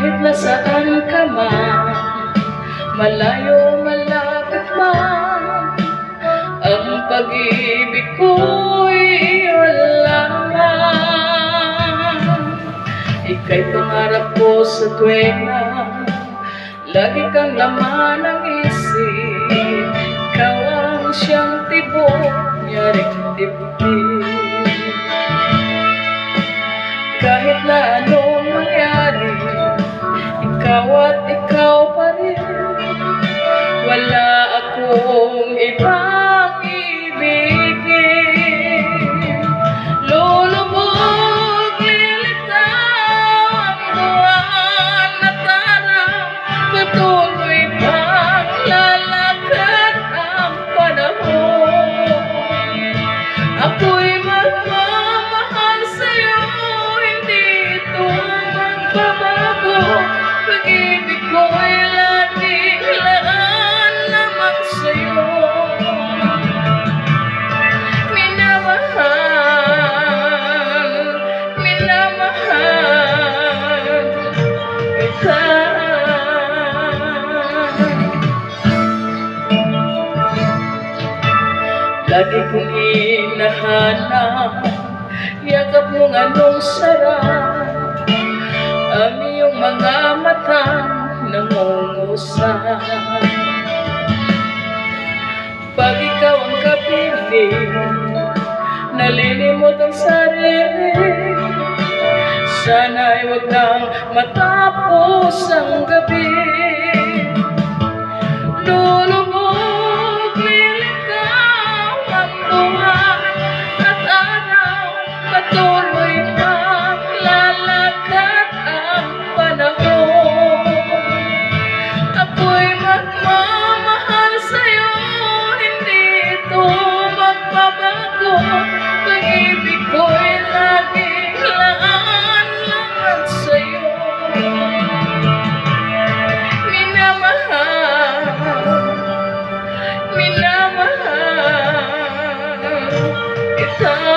Kahit nasaan ka man Malayo, malapit man Ang pag-ibig ko'y iyon lamang Ika'y pangarap ko sa tuwena Lagi kang laman ng isip. Ikaw ang siyang tibok Nyaring dibdib Ikaw at ikaw pa rin Wala akong ibang Lagi kong hinahanap. Yakap mong anong sarap Ang iyong mga mata nangungusap Pag ikaw ang kapiling Nalilimot ang sarili. Sana'y wag nang matapos ang gabi. Lulubog, time.